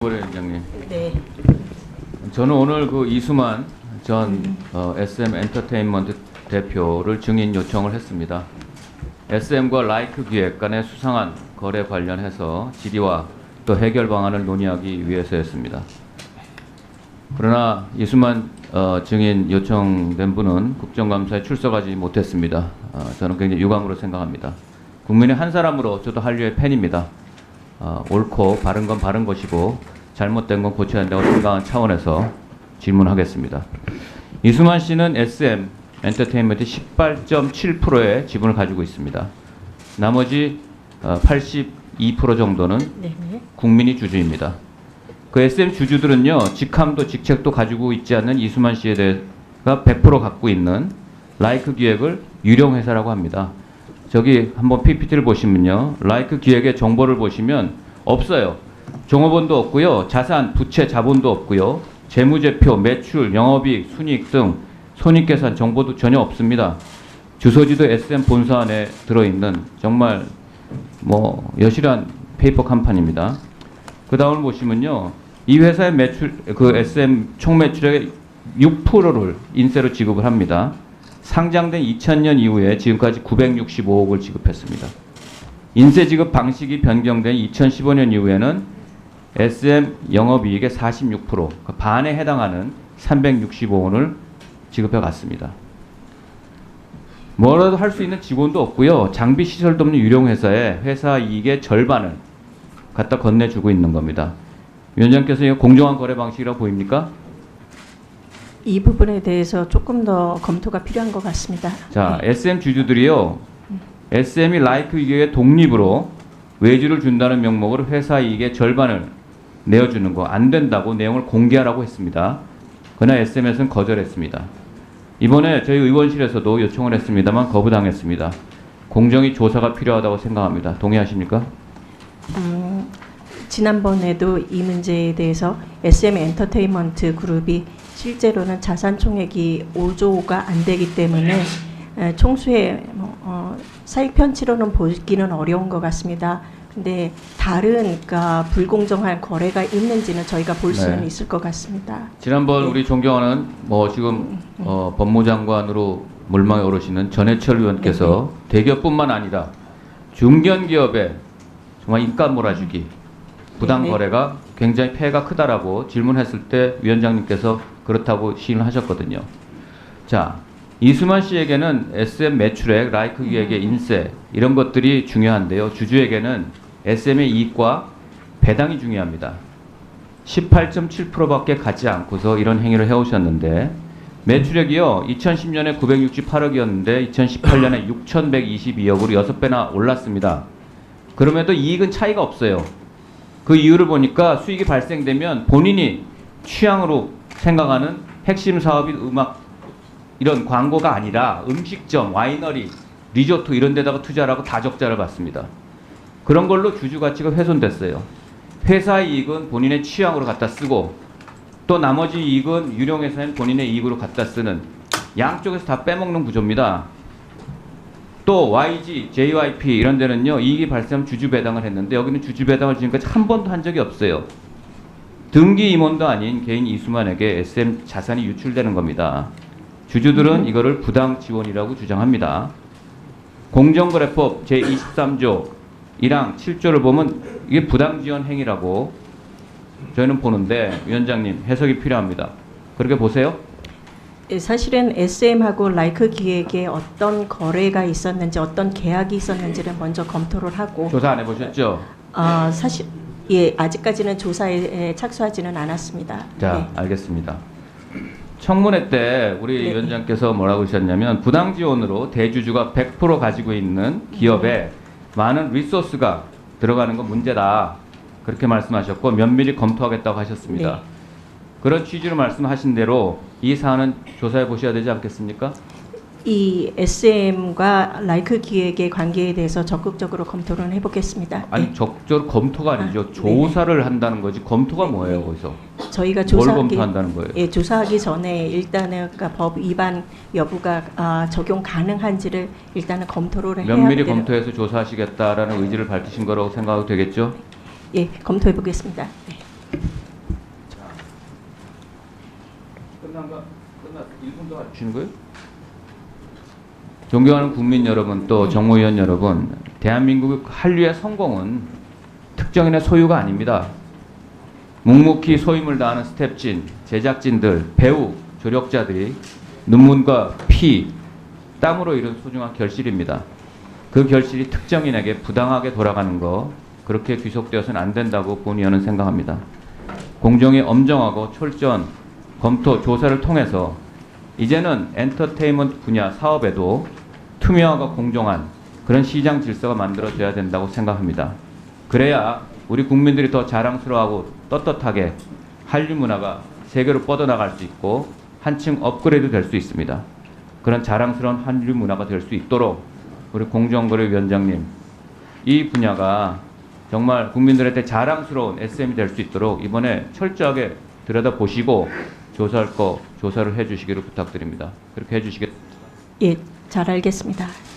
부회장님. 네. 저는 오늘 그 이수만 전 어, SM 엔터테인먼트 대표를 증인 요청을 했습니다. SM과 라이크 기획 간의 수상한 거래 관련해서 질의와 또 해결 방안을 논의하기 위해서였습니다. 그러나 이수만 어, 증인 요청된 분은 국정감사에 출석하지 못했습니다. 어, 저는 굉장히 유감으로 생각합니다. 국민의 한 사람으로 저도 한류의 팬입니다. 어, 옳고 바른 건 바른 것이고 잘못된 건 고쳐야 한다고 생각하는 차원에서 질문하겠습니다. 이수만 씨는 SM 엔터테인먼트 18.7%의 지분을 가지고 있습니다. 나머지 어, 82% 정도는 네. 네. 국민이 주주입니다. 그 SM 주주들은요 직함도 직책도 가지고 있지 않는 이수만 씨에 대해가 100% 갖고 있는 라이크 기획을 유령 회사라고 합니다. 저기 한번 PPT를 보시면요 라이크 기획의 정보를 보시면 없어요. 종업원도 없고요 자산 부채 자본도 없고요 재무제표 매출 영업이익 순이익 등 손익계산 정보도 전혀 없습니다. 주소지도 SM 본사 안에 들어있는 정말 뭐 여실한 페이퍼 컴퍼니입니다. 그 다음을 보시면요. 이 회사의 매출, 그 SM 총 매출의 6%를 인세로 지급을 합니다. 상장된 2000년 이후에 지금까지 965억을 지급했습니다. 인세 지급 방식이 변경된 2015년 이후에는 SM 영업이익의 46%, 그 반에 해당하는 365원을 지급해 갔습니다. 뭐라도 할 수 있는 직원도 없고요. 장비 시설도 없는 유령 회사에 회사 이익의 절반을 갖다 건네주고 있는 겁니다. 위원장께서 공정한 거래 방식이라고 보입니까? 이 부분에 대해서 조금 더 검토가 필요한 것 같습니다. 자, 네. SM 주주들이요. SM이 라이크 기계의 독립으로 외주를 준다는 명목으로 회사 이익의 절반을 내어주는 거 안 된다고 내용을 공개하라고 했습니다. 그러나 SM에서는 거절했습니다. 이번에 저희 의원실에서도 요청을 했습니다만 거부당했습니다. 공정위 조사가 필요하다고 생각합니다. 동의하십니까? 음, 지난번에도 이 문제에 대해서 SM 엔터테인먼트 그룹이 실제로는 자산 총액이 5조가 안 되기 때문에 에, 총수의 뭐, 어, 사익 편취로는 보기는 어려운 것 같습니다. 근데 다른 그러니까 불공정한 거래가 있는지는 저희가 볼 수는 네. 있을 것 같습니다. 지난번 네. 우리 존경하는 뭐 지금 어, 법무장관으로 물망에 오르시는 전해철 의원께서 대기업뿐만 아니라 중견기업에 정말 인간 몰아주기 부당 네. 거래가 굉장히 폐해가 크다라고 질문했을 때 위원장님께서 그렇다고 시인을 하셨거든요. 자 이수만 씨에게는 SM 매출액, 라이크 기획의 인세 이런 것들이 중요한데요. 주주에게는 SM의 이익과 배당이 중요합니다. 18.7%밖에 갖지 않고서 이런 행위를 해오셨는데 매출액이요 2010년에 968억이었는데 2018년에 6,122억으로 6배나 올랐습니다. 그럼에도 이익은 차이가 없어요. 그 이유를 보니까 수익이 발생되면 본인이 취향으로 생각하는 핵심 사업인 음악 이런 광고가 아니라 음식점, 와이너리, 리조트 이런 데다가 투자를 하고 다적자를 받습니다. 그런 걸로 주주 가치가 훼손됐어요. 회사 이익은 본인의 취향으로 갖다 쓰고 또 나머지 이익은 유령회사는 본인의 이익으로 갖다 쓰는 양쪽에서 다 빼먹는 구조입니다. 또 YG, JYP 이런 데는요 이익이 발생하면 주주 배당을 했는데 여기는 주주 배당을 지금까지 한 번도 한 적이 없어요. 등기 임원도 아닌 개인 이수만에게 SM 자산이 유출되는 겁니다. 주주들은 이거를 부당 지원이라고 주장합니다. 공정거래법 제23조 1항 7조를 보면 이게 부당 지원 행위라고 저희는 보는데 위원장님 해석이 필요합니다. 그렇게 보세요? 예, 사실은 SM하고 라이크 기획에 어떤 거래가 있었는지 어떤 계약이 있었는지를 먼저 검토를 하고 조사 안 해보셨죠? 어, 사실 예 아직까지는 조사에 착수하지는 않았습니다. 자, 네. 알겠습니다. 청문회 때 우리 네. 위원장께서 뭐라고 하셨냐면 부당 지원으로 대주주가 100% 가지고 있는 기업에 많은 리소스가 들어가는 건 문제다. 그렇게 말씀하셨고 면밀히 검토하겠다고 하셨습니다. 네. 그런 취지로 말씀하신 대로 이 사안은 조사해 보셔야 되지 않겠습니까? 이 SM과 라이크 기획의 관계에 대해서 적극적으로 검토를 해보겠습니다. 아니 네. 적절 검토가 아니죠. 아, 조사를 네. 한다는 거지 검토가 네. 뭐예요 거기서? 저희가 조사하기, 검토한다는 거예요? 예, 조사하기 전에 일단은 그러니까 법 위반 여부가 아, 적용 가능한지를 일단은 검토를 해야 면밀히 검토해서 조사하시겠다라는 네. 의지를 밝히신 거라고 생각하고 되겠죠? 예, 검토해 보겠습니다. 네. 끝난 거 끝났 1분도 안 주는 거예요? 존경하는 국민 여러분 또 정무위원 여러분 대한민국의 한류의 성공은 특정인의 소유가 아닙니다. 묵묵히 소임을 다하는 스탭진, 제작진들, 배우, 조력자들이 눈물과 피, 땀으로 이룬 소중한 결실입니다. 그 결실이 특정인에게 부당하게 돌아가는 거 그렇게 귀속되어서는 안 된다고 본의원은 생각합니다. 공정이 엄정하고 철저한 검토 조사를 통해서 이제는 엔터테인먼트 분야 사업에도 투명하고 공정한 그런 시장 질서가 만들어져야 된다고 생각합니다. 그래야 우리 국민들이 더 자랑스러워하고 떳떳하게 한류 문화가 세계로 뻗어나갈 수 있고 한층 업그레이드 될 수 있습니다. 그런 자랑스러운 한류 문화가 될 수 있도록 우리 공정거래위원장님 이 분야가 정말 국민들한테 자랑스러운 SM이 될 수 있도록 이번에 철저하게 들여다보시고 조사할 거 조사를 해주시기를 부탁드립니다. 그렇게 해주시겠. 예, 잘 알겠습니다.